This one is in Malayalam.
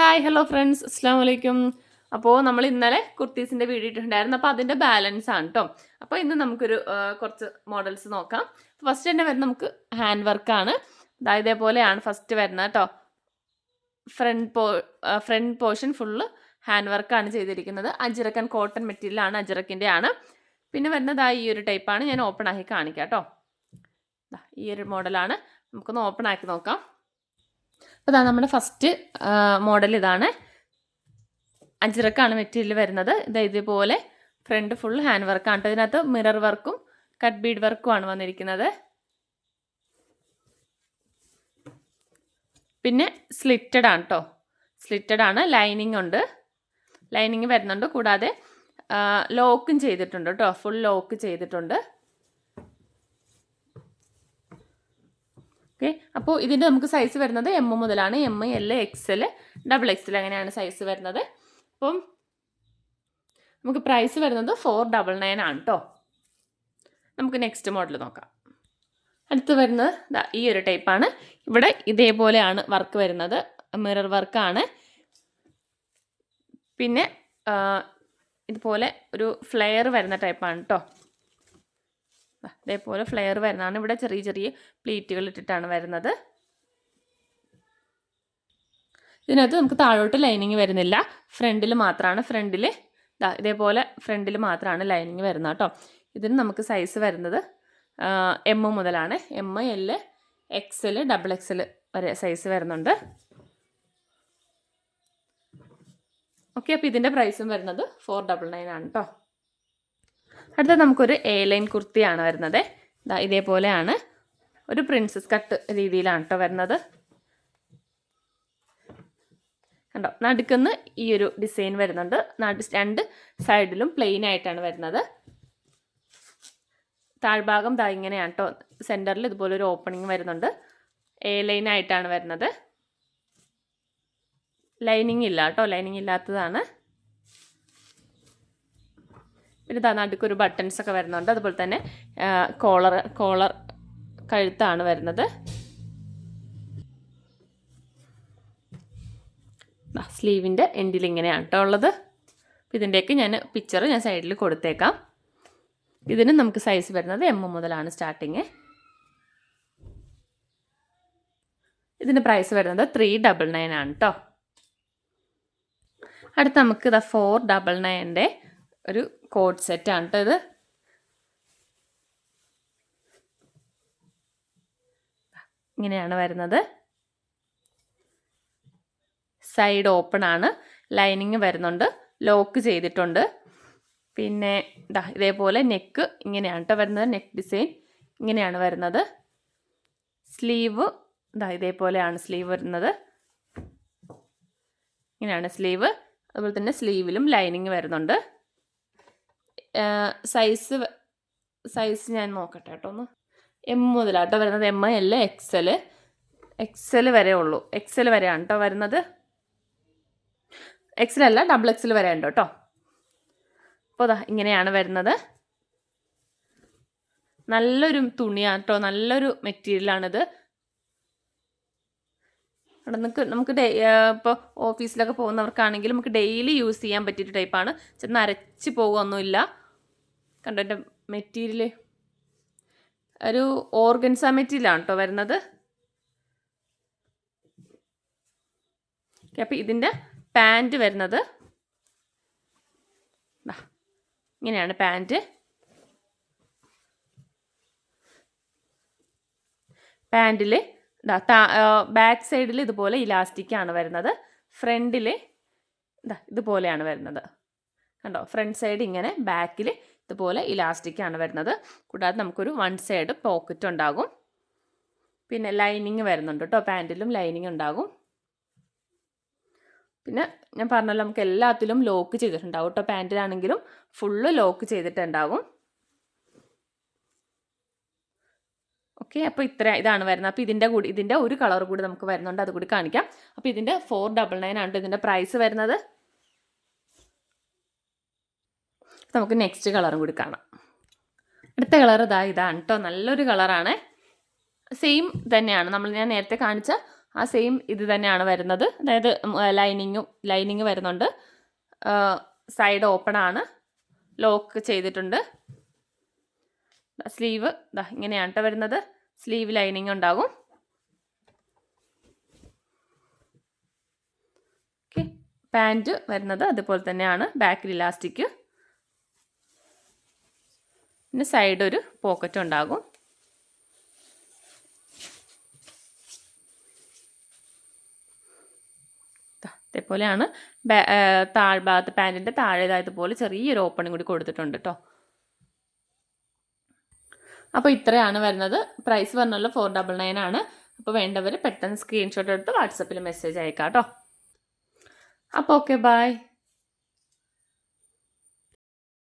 ഹായ് ഹലോ ഫ്രണ്ട്സ് അസ്സാം വലൈക്കും അപ്പോൾ നമ്മൾ ഇന്നലെ കുർത്തീസിന്റെ വീഡിയോ ഇട്ടിട്ടുണ്ടായിരുന്നു. അപ്പോൾ അതിന്റെ ബാലൻസ് ആണ് കേട്ടോ അപ്പോൾ ഇന്ന് നമുക്കൊരു കുറച്ച് മോഡൽസ് നോക്കാം. ഫസ്റ്റ് തന്നെ വരുന്നത് നമുക്ക് ഹാൻഡ് വർക്കാണ് ഇതേപോലെയാണ് ഫസ്റ്റ് വരുന്നത് കേട്ടോ ഫ്രണ്ട് പോ ഫ്രണ്ട് പോർഷൻ ഫുള്ള് ഹാൻഡ് വർക്കാണ് ചെയ്തിരിക്കുന്നത്. അജിറക്കൻ കോട്ടൺ മെറ്റീരിയലാണ് അജിറക്കിന്റെ ആണ്. പിന്നെ വരുന്നത് ഈ ഒരു ടൈപ്പാണ് ഞാൻ ഓപ്പൺ ആക്കി കാണിക്കാം കേട്ടോ ഈ ഒരു മോഡലാണ് നമുക്കൊന്ന് ഓപ്പൺ ആക്കി നോക്കാം. അപ്പോൾ അതാ നമ്മുടെ ഫസ്റ്റ് മോഡൽ ഇതാണ്. അഞ്ചിറക്കാണ് മെറ്റീരിയൽ വരുന്നത്. ഇത് ഇതുപോലെ ഫ്രണ്ട് ഫുൾ ഹാൻഡ് വർക്കാണ് കേട്ടോ ഇതിനകത്ത് മിറർ വർക്കും കട്ട് ബീഡ് വർക്കും ആണ് വന്നിരിക്കുന്നത്. പിന്നെ സ്ലിറ്റഡ് ആണ് കേട്ടോ സ്ലിറ്റഡ് ആണ് ലൈനിങ് ഉണ്ട്. ലൈനിങ് വരുന്നുണ്ട് കൂടാതെ ലോക്കും ചെയ്തിട്ടുണ്ട് കേട്ടോ ഫുൾ ലോക്ക് ചെയ്തിട്ടുണ്ട്. ഓക്കെ? അപ്പോൾ ഇതിന്റെ നമുക്ക് സൈസ് വരുന്നത് എം മുതലാണ്. M L X L double X L അങ്ങനെയാണ് സൈസ് വരുന്നത്. അപ്പം നമുക്ക് പ്രൈസ് വരുന്നത് ഫോർ ഡബിൾ നയൻ ആണ് കേട്ടോ നമുക്ക് നെക്സ്റ്റ് മോഡൽ നോക്കാം. അടുത്ത് വരുന്നത് ഈ ഒരു ടൈപ്പാണ് ഇവിടെ ഇതേപോലെയാണ് വർക്ക് വരുന്നത്. മിറർ വർക്കാണ് പിന്നെ ഇതുപോലെ ഒരു ഫ്ലെയർ വരുന്ന ടൈപ്പാണ് കേട്ടോ ഇതേപോലെ ഫ്ലെയർ വരുന്നതാണ്. ഇവിടെ ചെറിയ ചെറിയ പ്ലീറ്റുകൾ ഇട്ടിട്ടാണ് വരുന്നത്. ഇതിനകത്ത് നമുക്ക് താഴോട്ട് ലൈനിങ് വരുന്നില്ല. ഫ്രണ്ടിൽ മാത്രമാണ് ഫ്രണ്ടിൽ ഇതേപോലെ ഫ്രണ്ടിൽ മാത്രമാണ് ലൈനിങ് വരുന്നത് കേട്ടോ ഇതിന് നമുക്ക് സൈസ് വരുന്നത് എം മുതലാണ്. M L X L double X L വരെ സൈസ് വരുന്നുണ്ട്. ഓക്കെ അപ്പോൾ ഇതിന്റെ പ്രൈസും വരുന്നത് ഫോർ ഡബിൾ നയൻ ആണ് കേട്ടോ അടുത്ത നമുക്കൊരു എ ലൈൻ കുർത്തിയാണ് വരുന്നത്. ഇതേപോലെയാണ്. ഒരു പ്രിൻസസ് കട്ട് രീതിയിലാണ് കേട്ടോ വരുന്നത്. കണ്ടോ? നടുക്കുന്ന് ഈ ഒരു ഡിസൈൻ വരുന്നുണ്ട്. നടു രണ്ട് സൈഡിലും പ്ലെയിൻ ആയിട്ടാണ് വരുന്നത്. താഴ്ഭാഗം ദാ ഇങ്ങനെയാണ് കേട്ടോ സെന്ററിൽ ഇതുപോലെ ഒരു ഓപ്പണിങ് വരുന്നുണ്ട്. എ ലൈൻ ആയിട്ടാണ് വരുന്നത്. ലൈനിങ് ഇല്ല കേട്ടോ ലൈനിങ് ഇല്ലാത്തതാണ്. പിന്നെ ഇതാ നടുക്കൊരു ബട്ടൺസ് ഒക്കെ വരുന്നുണ്ട്. അതുപോലെ തന്നെ കോളർ കോളർ കഴുത്താണ് വരുന്നത്. സ്ലീവിന്റെ എൻഡിൽ ഇങ്ങനെയാണ് കേട്ടോ ഉള്ളത്. ഇതിന്റെയൊക്കെ ഞാൻ പിക്ചർ ഞാൻ സൈഡിൽ കൊടുത്തേക്കാം. ഇതിന് നമുക്ക് സൈസ് വരുന്നത് എം മുതലാണ് സ്റ്റാർട്ടിങ് ഇതിന്റെ പ്രൈസ് വരുന്നത് ത്രീ ഡബിൾ നയൻ ആണ് കേട്ടോ അടുത്ത നമുക്ക് ഇതാ ഫോർ ഡബിൾ നയന്റെ ഒരു കോഡ് സെറ്റാണ് കേട്ടോ ഇത്. ഇങ്ങനെയാണ് വരുന്നത്. സൈഡ് ഓപ്പൺ ആണ്. ലൈനിങ് വരുന്നുണ്ട്. ലോക്ക് ചെയ്തിട്ടുണ്ട്. പിന്നെ ഇതാ ഇതേപോലെ നെക്ക് ഇങ്ങനെയാണ് കേട്ടോ വരുന്നത്. നെക്ക് ഡിസൈൻ ഇങ്ങനെയാണ് വരുന്നത്. സ്ലീവ് ഇതാ ഇതേപോലെയാണ് സ്ലീവ് വരുന്നത്. ഇങ്ങനെയാണ് സ്ലീവ് അതുപോലെ തന്നെ സ്ലീവിലും ലൈനിങ് വരുന്നുണ്ട്. സൈസ് സൈസ് ഞാൻ നോക്കട്ടെ കേട്ടോ ഒന്ന്. എം മുതലാട്ടോ വരുന്നത്. എം എൽ എക്സൽ എക്സൽ വരെ ഉള്ളൂ. എക്സൽ വരെയാണ് കേട്ടോ വരുന്നത്. എക്സൽ അല്ല ഡബിൾ എക്സൽ വരെ ഉണ്ട് കേട്ടോ അപ്പോൾ അതാ ഇങ്ങനെയാണ് വരുന്നത്. നല്ലൊരു തുണിയാണ് കേട്ടോ നല്ലൊരു മെറ്റീരിയലാണിത് അവിടെ നമുക്ക് നമുക്ക് ഡേ ഇപ്പോൾ ഓഫീസിലൊക്കെ പോകുന്നവർക്കാണെങ്കിൽ നമുക്ക് ഡെയിലി യൂസ് ചെയ്യാൻ പറ്റിയൊരു ടൈപ്പാണ് ചെന്ന് അരച്ച് പോകുകയൊന്നുമില്ല കണ്ടോ എന്റെ മെറ്റീരിയൽ ഒരു ഓർഗൻസ മെറ്റീരിയലാണ് കേട്ടോ വരുന്നത്. അപ്പോൾ ഇതിന്റെ പാന്റ് വരുന്നത്. ഇങ്ങനെയാണ് പാന്റ് പാന്റിൽ ബാക്ക് സൈഡിൽ ഇതുപോലെ ഇലാസ്റ്റിക്കാണ് വരുന്നത്. ഫ്രണ്ടിൽ ഇതാ ഇതുപോലെയാണ് വരുന്നത്. കണ്ടോ ഫ്രണ്ട് സൈഡ് ഇങ്ങനെ ബാക്കിൽ ഇതുപോലെ ഇലാസ്റ്റിക് ആണ് വരുന്നത്. കൂടാതെ നമുക്കൊരു വൺ സൈഡ് പോക്കറ്റ് ഉണ്ടാകും. പിന്നെ ലൈനിങ് വരുന്നുണ്ട് കേട്ടോ പാന്റിലും ലൈനിങ് ഉണ്ടാകും. പിന്നെ ഞാൻ പറഞ്ഞല്ലോ നമുക്ക് എല്ലാത്തിലും ലോക്ക് ചെയ്തിട്ടുണ്ടാവും കേട്ടോ പാന്റിലാണെങ്കിലും ഫുള്ള് ലോക്ക് ചെയ്തിട്ടുണ്ടാകും ഓക്കെ അപ്പോൾ ഇത്ര ഇതാണ് വരുന്നത്. അപ്പോൾ ഇതിന്റെ കൂടി ഇതിന്റെ ഒരു കളർ കൂടി നമുക്ക് വരുന്നുണ്ട്. അതുകൂടി കാണിക്കാം. അപ്പോൾ ഇതിന്റെ ഫോർ ഡബിൾ നയൻ ആണ് ഇതിന്റെ പ്രൈസ് വരുന്നത്. നമുക്ക് നെക്സ്റ്റ് കളറും കൂടി കാണാം. അടുത്ത കളർ ഇതാ ഇതാണ് കേട്ടോ നല്ലൊരു കളറാണ് സെയിം തന്നെയാണ്. നമ്മൾ ഞാൻ നേരത്തെ കാണിച്ച ആ സെയിം ഇത് തന്നെയാണ് വരുന്നത്. അതായത് ലൈനിങ്ങും ലൈനിങ് വരുന്നുണ്ട്. സൈഡ് ഓപ്പൺ ആണ്. ലോക്ക് ചെയ്തിട്ടുണ്ട്. സ്ലീവ് ഇതാ ഇങ്ങനെയാണ് കേട്ടോ വരുന്നത്. സ്ലീവ് ലൈനിങ് ഉണ്ടാകും. ഓക്കെ പാന്റ് വരുന്നത് അതുപോലെ തന്നെയാണ്. ബാക്കിൽ ഇലാസ്റ്റിക് പിന്നെ സൈഡ് ഒരു പോക്കറ്റ് ഉണ്ടാകും. ഇതേപോലെയാണ് താഴ്ഭാഗത്ത് പാന്റിന്റെ താഴേതായതുപോലെ ചെറിയൊരു ഓപ്പണിംഗ് കൂടി കൊടുത്തിട്ടുണ്ട് കേട്ടോ അപ്പോൾ ഇത്രയാണ് വരുന്നത്. പ്രൈസ് പറഞ്ഞല്ലോ ഫോർ ഡബിൾ നയൻ ആണ്. അപ്പോൾ വേണ്ടവർ പെട്ടെന്ന് സ്ക്രീൻഷോട്ട് എടുത്ത് വാട്സപ്പിൽ മെസ്സേജ് അയക്കാം കേട്ടോ അപ്പോൾ ഓക്കെ ബൈ